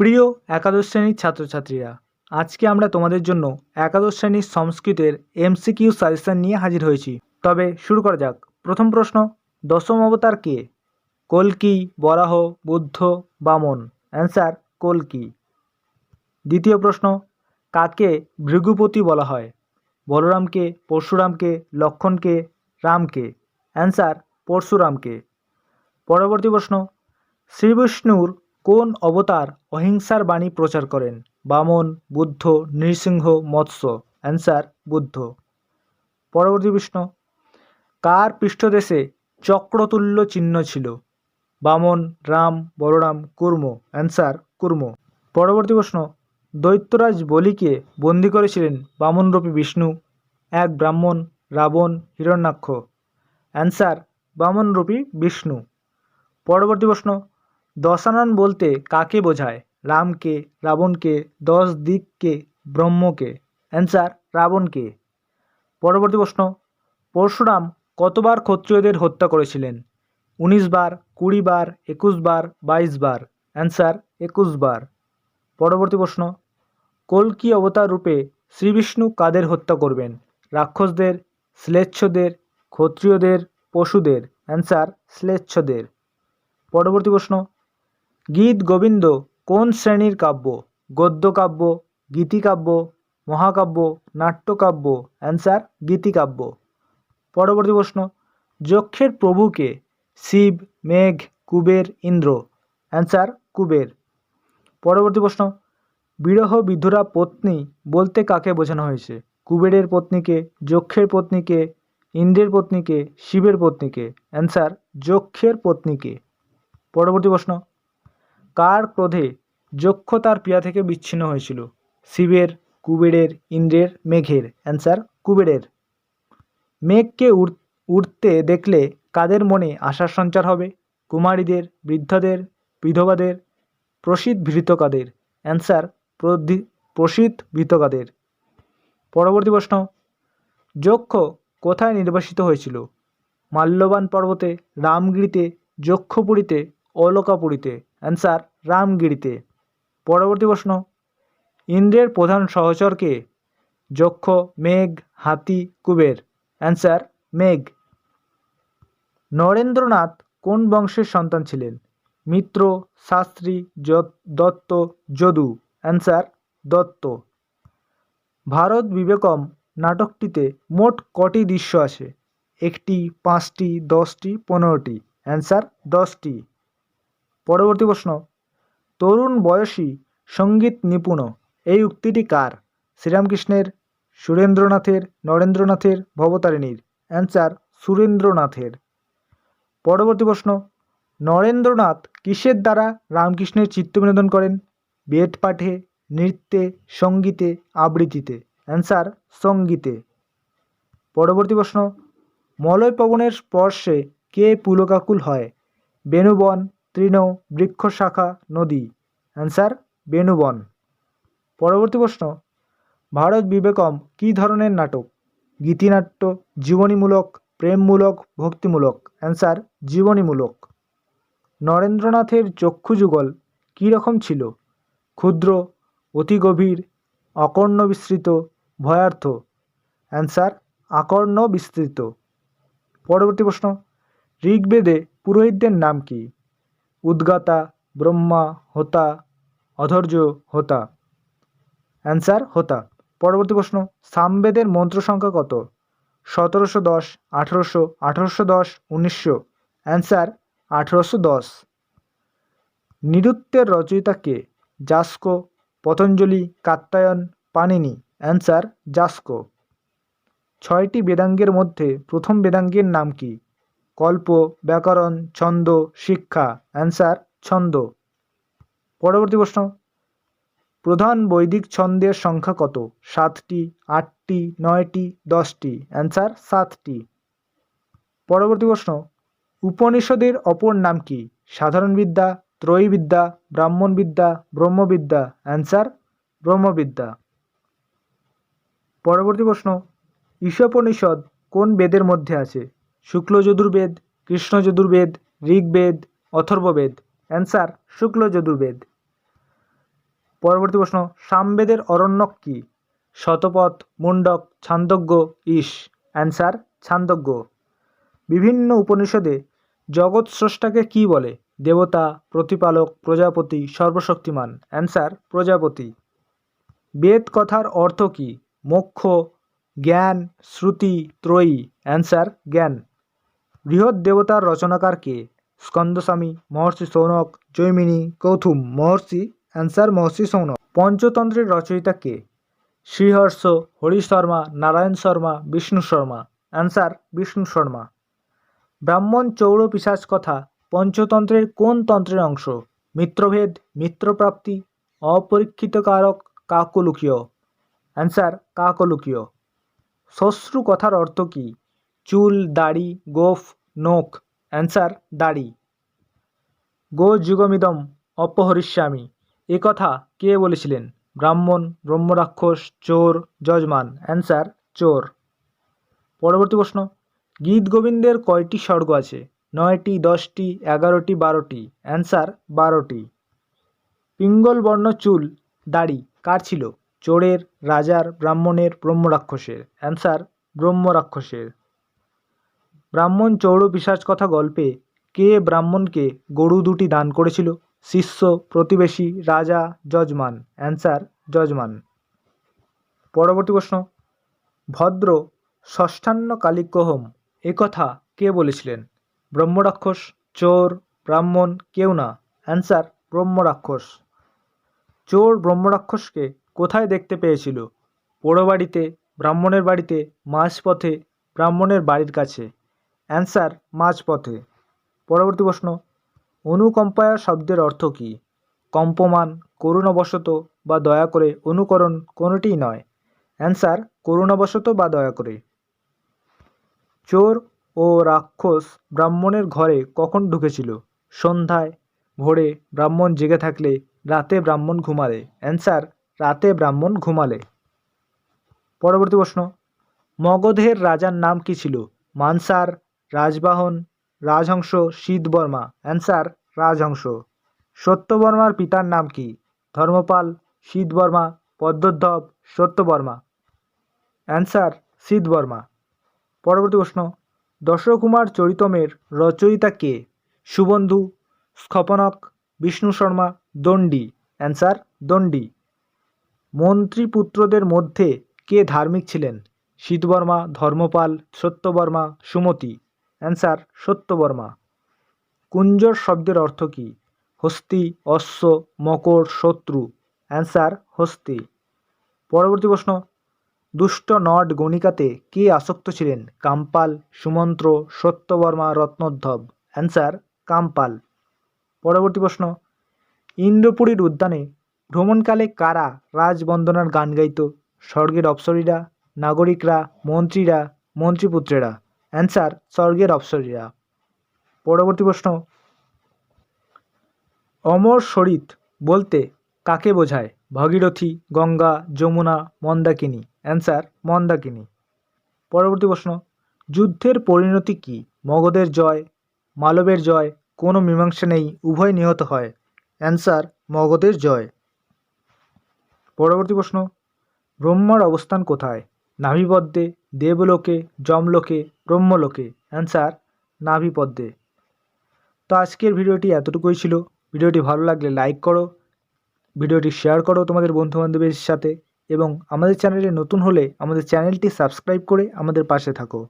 প্রিয় একাদশ শ্রেণির ছাত্রছাত্রীরা, আজকে আমরা তোমাদের জন্য একাদশ শ্রেণির সংস্কৃতের এমসিকিউ সাজেশন নিয়ে হাজির হয়েছি। তবে শুরু করা যাক। প্রথম প্রশ্ন, দশম অবতার কে? কল্কি বরাহ, বুদ্ধ বামন অ্যান্সার কল্কি দ্বিতীয় প্রশ্ন, কাকে ভৃগুপতি বলা হয়? বলরামকে, পরশুরামকে, লক্ষণকে, রামকে? অ্যান্সার, পরশুরামকে। পরবর্তী প্রশ্ন, শ্রীবিষ্ণুর কোন অবতার অহিংসার বাণী প্রচার করেন? বামন, বুদ্ধ, নৃসিংহ, মৎস্য। অ্যান্সার, বুদ্ধ। পরবর্তী প্রশ্ন। কার পৃষ্ঠদেশে চক্রতুল্য চিহ্ন ছিল? বামন, রাম, বলরাম, কুর্ম। অ্যান্সার, কুর্ম। পরবর্তী প্রশ্ন। দৈত্যরাজ বলিকে বন্দি করেছিলেন বামনরূপী বিষ্ণু? এক, ব্রাহ্মণ, রাবণ, হিরণ্যাক্ষ। অ্যান্সার বামনরূপী বিষ্ণু। পরবর্তী প্রশ্ন। দশানন বলতে কাকে বোঝায়? রামকে, রাবণকে, দশ দিককে, ব্রহ্মকে। অ্যান্সার রাবণকে। পরবর্তী প্রশ্ন, পরশুরাম কতবার ক্ষত্রিয়দের হত্যা করেছিলেন? উনিশ বার, কুড়ি বার, একুশ বার, বাইশ বার। অ্যান্সার একুশ বার। পরবর্তী প্রশ্ন, কল্কি অবতার রূপে শ্রীবিষ্ণু কাদের হত্যা করবেন? রাক্ষসদের শ্লেচ্ছদের ক্ষত্রিয়দের, পশুদের? অ্যান্সার শ্লেচ্ছদের পরবর্তী প্রশ্ন গীত গোবিন্দ, কোন শ্রেণির কাব্য? গদ্যকাব্য গীতিকাব্য মহাকাব্য, নাট্যকাব্য? অ্যান্সার গীতিকাব্য পরবর্তী প্রশ্ন, যক্ষের প্রভুকে শিব, মেঘ, কুবের, ইন্দ্র? অ্যান্সার কুবের। পরবর্তী প্রশ্ন, বিরহ বিধুরা পত্নী বলতে কাকে বোঝানো হয়েছে? কুবেরের পত্নীকে, যক্ষের পত্নীকে, ইন্দ্রের পত্নীকে, শিবের পত্নীকে? অ্যান্সার যক্ষের পত্নীকে। পরবর্তী প্রশ্ন কার ক্রোধে যক্ষ তার প্রিয়া থেকে বিচ্ছিন্ন হয়েছিল? শিবের, কুবেরের, ইন্দ্রের, মেঘের। অ্যান্সার কুবেরের। মেঘকে উড় উড়তে দেখলে কাদের মনে আশার সঞ্চার হবে? কুমারীদের, বৃদ্ধদের, বিধবাদের, প্রসিদ্ধ ভৃতকাদের। অ্যান্সার প্রসিদ্ধ ভৃতকাদের। পরবর্তী প্রশ্ন। যক্ষ কোথায় নির্বাসিত হয়েছিল? মাল্যবান পর্বতে, রামগিরিতে যক্ষপুরীতে অলকাপুরীতে। অ্যান্সার রামগিরিতে। পরবর্তী প্রশ্ন, ইন্দ্রের প্রধান সহচরকে যক্ষ, মেঘ, হাতি, কুবের? অ্যান্সার, মেঘ। নরেন্দ্রনাথ কোন বংশের সন্তান ছিলেন? মিত্র, শাস্ত্রী দত্ত, যদু? অ্যান্সার, দত্ত। ভারত বিবেকম নাটকটিতে মোট কটি দৃশ্য আছে একটি, পাঁচটি, দশটি, পনেরোটি। অ্যান্সার, দশটি। পরবর্তী প্রশ্ন তরুণ বয়সী সংগীত নিপুণ এই উক্তিটি কার? শ্রীরামকৃষ্ণের, সুরেন্দ্রনাথের, নরেন্দ্রনাথের ভবতারিণীর। অ্যান্সার, সুরেন্দ্রনাথের। পরবর্তী প্রশ্ন, নরেন্দ্রনাথ কিসের দ্বারা রামকৃষ্ণের চিত্ত বিনোদন করেন? বেদ পাঠে, নৃত্যে, সঙ্গীতে, আবৃত্তিতে। অ্যান্সার, সঙ্গীতে। পরবর্তী প্রশ্ন, মলয় পবনের স্পর্শে কে পুলকাকুল হয়? বেণুবন তৃণ বৃক্ষ শাখা নদী। অ্যান্সার বেণুবন। পরবর্তী প্রশ্ন, ভারত বিবেকম কী ধরনের নাটক? গীতিনাট্য, জীবনীমূলক, প্রেমমূলক, ভক্তিমূলক? অ্যান্সার জীবনীমূলক। নরেন্দ্রনাথের চক্ষুযুগল কী রকম ছিল? ক্ষুদ্র, অতি গভীর অকর্ণ বিস্তৃত, ভয়ার্থ? অ্যান্সার আকর্ণ বিস্তৃত। পরবর্তী প্রশ্ন, ঋগ্বেদে পুরোহিতদের নাম কি? উদ্গাতা, ব্রহ্মা, হোতা, অধৈর্য, হোতা। অ্যান্সার হোতা। পরবর্তী প্রশ্ন, সামবেদের মন্ত্র সংখ্যা কত? সতেরোশো দশ, আঠেরোশো আঠেরোশো দশ, উনিশশো। অ্যান্সার আঠেরোশো দশ। নিরুত্বের রচয়িতা কে? জাস্কো পতঞ্জলি, কাত্যায়ন পানিনি অ্যান্সার জাস্কো ছয়টি বেদাঙ্গের মধ্যে প্রথম বেদাঙ্গের নাম কি? কল্প, ব্যাকরণ, ছন্দ, শিক্ষা অ্যান্সার ছন্দ। পরবর্তী প্রশ্ন। প্রধান বৈদিক ছন্দের সংখ্যা কত? সাতটি, আটটি, নয়টি, দশটি। অ্যান্সার সাতটি। পরবর্তী প্রশ্ন। উপনিষদের অপর নাম কি? সাধারণ বিদ্যা ত্রয়ী বিদ্যা ব্রাহ্মণ বিদ্যা ব্রহ্মবিদ্যা। অ্যান্সার ব্রহ্মবিদ্যা। পরবর্তী প্রশ্ন। ঈশোপনিষদ কোন বেদের মধ্যে আছে? শুক্ল যজুর্বেদ কৃষ্ণ যজুর্বেদ ঋগ্বেদ, অথর্ববেদ। অ্যান্সার শুক্ল যজুর্বেদ পরবর্তী প্রশ্ন, সামবেদের অরণ্যক কি? শতপথ মুন্ডক ছান্দজ্ঞ ঈশ অ্যান্সার ছান্দজ্ঞ। বিভিন্ন উপনিষদে জগৎ স্রষ্টাকে কী বলে? দেবতা, প্রতিপালক, প্রজাপতি, সর্বশক্তিমান। অ্যান্সার প্রজাপতি। বেদ কথার অর্থ কী? মোক্ষ, জ্ঞান, শ্রুতি, ত্রয়ী। অ্যান্সার জ্ঞান। বৃহৎ দেবতার রচনাকার কে? স্কন্দস্বামী, মহর্ষি সৌনক, জৈমিনী, কৌথুম, মহর্ষি, অ্যান্সার, মহর্ষি সৌনক। পঞ্চতন্ত্রের রচয়িতা কে? শ্রীহর্ষ হরি শর্মা, নারায়ণ শর্মা, বিষ্ণু শর্মা। অ্যান্সার, বিষ্ণু শর্মা। ব্রাহ্মণ চৌর পিশাচ কথা পঞ্চতন্ত্রের কোন তন্ত্রের অংশ? মিত্রভেদ, মিত্রপ্রাপ্তি অপরীক্ষিত কারক কাকলুকীয়। অ্যান্সার, কাকলুকীয়। শ্বশ্রু কথার অর্থ কী? চুল, দাড়ি, গোফ, নোখ, অ্যান্সার, দাড়ি। গো যুগমিদম, অপহরিষ্যামি, এ কথা কে বলেছিলেন? ব্রাহ্মণ, ব্রহ্মরাক্ষস, চোর, যজমান, অ্যান্সার, চোর। পরবর্তী প্রশ্ন, গীত গোবিন্দের কয়টি স্বর্গ আছে? নয়টি, দশটি, এগারোটি, বারোটি, অ্যান্সার, বারোটি। পিঙ্গল, বর্ণ, চুল, দাড়ি, কার ছিল? চোরের, রাজার, ব্রাহ্মণের, ব্রহ্মরাক্ষসের, অ্যান্সার, ব্রহ্মরাক্ষসের। ব্রাহ্মণ চৌর কথা গল্পে কে ব্রাহ্মণকে গরু দুটি দান করেছিল? শিষ্য, প্রতিবেশী, রাজা, যজমান। অ্যান্সার যজমান। পরবর্তী প্রশ্ন। ভদ্র ষষ্ঠান্ন কালিকহম এ কথা কে বলেছিলেন? ব্রহ্মরাক্ষস, চোর, ব্রাহ্মণ কেউ না। অ্যান্সার ব্রহ্মরাক্ষস। চোর ব্রহ্মরাক্ষসকে কোথায় দেখতে পেয়েছিল? পোড়ো বাড়িতে, ব্রাহ্মণের বাড়িতে, মাঝপথে, ব্রাহ্মণের বাড়ির কাছে। অ্যান্সার মাঝপথে। পরবর্তী প্রশ্ন, অনুকম্পায়া শব্দের অর্থ কী? কম্পমান, করুণাবশত বা দয়া করে অনুকরণ কোনোটিই নয়। অ্যান্সার, করুণাবশত বা দয়া করে। চোর ও রাক্ষস ব্রাহ্মণের ঘরে কখন ঢুকেছিল? সন্ধ্যায়, ভোরে ব্রাহ্মণ জেগে থাকলে রাতে ব্রাহ্মণ ঘুমালে। অ্যান্সার, রাতে ব্রাহ্মণ ঘুমালে। পরবর্তী প্রশ্ন, মগধের রাজার নাম কি ছিল? মানসার রাজবাহন, রাজহংস শীতবর্মা অ্যান্সার রাজহংস। সত্যবর্মার পিতার নাম কি? ধর্মপাল শীতবর্মা পদ্মোদ্ধব সত্যবর্মা অ্যান্সার শীতবর্মা পরবর্তী প্রশ্ন। দশকুমার চরিতমের রচয়িতা কে? সুবন্ধু, স্খপনক, বিষ্ণু শর্মা, দণ্ডী। অ্যান্সার দণ্ডী। মন্ত্রীপুত্রদের মধ্যে কে ধার্মিক ছিলেন? শীতবর্মা ধর্মপাল সত্যবর্মা সুমতি। অ্যান্সার সত্যবর্মা। কুঞ্জর শব্দের অর্থ কী? হস্তি, অশ্ব, মকর, শত্রু। অ্যান্সার হস্তি। পরবর্তী প্রশ্ন। দুষ্ট নট গণিকাতে কে আসক্ত ছিলেন? কাম্পাল, সুমন্ত্র, সত্যবর্মা রত্নোদ্ধব অ্যান্সার কাম্পাল। পরবর্তী প্রশ্ন। ইন্দ্রপুরীর উদ্যানে ভ্রমণকালে কারা রাজবন্দনার গান গাইত? স্বর্গের অপ্সরীরা, নাগরিকরা, মন্ত্রীরা, মন্ত্রীপুত্রেরা। অ্যান্সার স্বর্গের অপ্সরীরা। পরবর্তী প্রশ্ন। অমর শরিত বলতে কাকে বোঝায়? ভগীরথী, গঙ্গা, যমুনা, মন্দাকিনী। অ্যান্সার, মন্দাকিনী। পরবর্তী প্রশ্ন। যুদ্ধের পরিণতি কী? মগধের জয়, মালবের জয়, কোনো মীমাংসা নেই, উভয় নিহত হয়। অ্যান্সার, মগধের জয়। পরবর্তী প্রশ্ন। ব্রহ্মার অবস্থান কোথায়? নাভিপদ্মে দেবলোকে, যমলোকে ব্রহ্মলোকে। অ্যান্সার নাভিপদ্মে তো আজকের ভিডিওটি এতটুকুই ছিল। ভিডিওটি ভালো লাগলে লাইক করো, ভিডিওটি শেয়ার করো তোমাদের বন্ধুবান্ধবের সাথে এবং আমাদের চ্যানেলে নতুন হলে আমাদের চ্যানেলটি সাবস্ক্রাইব করে আমাদের পাশে থাকো।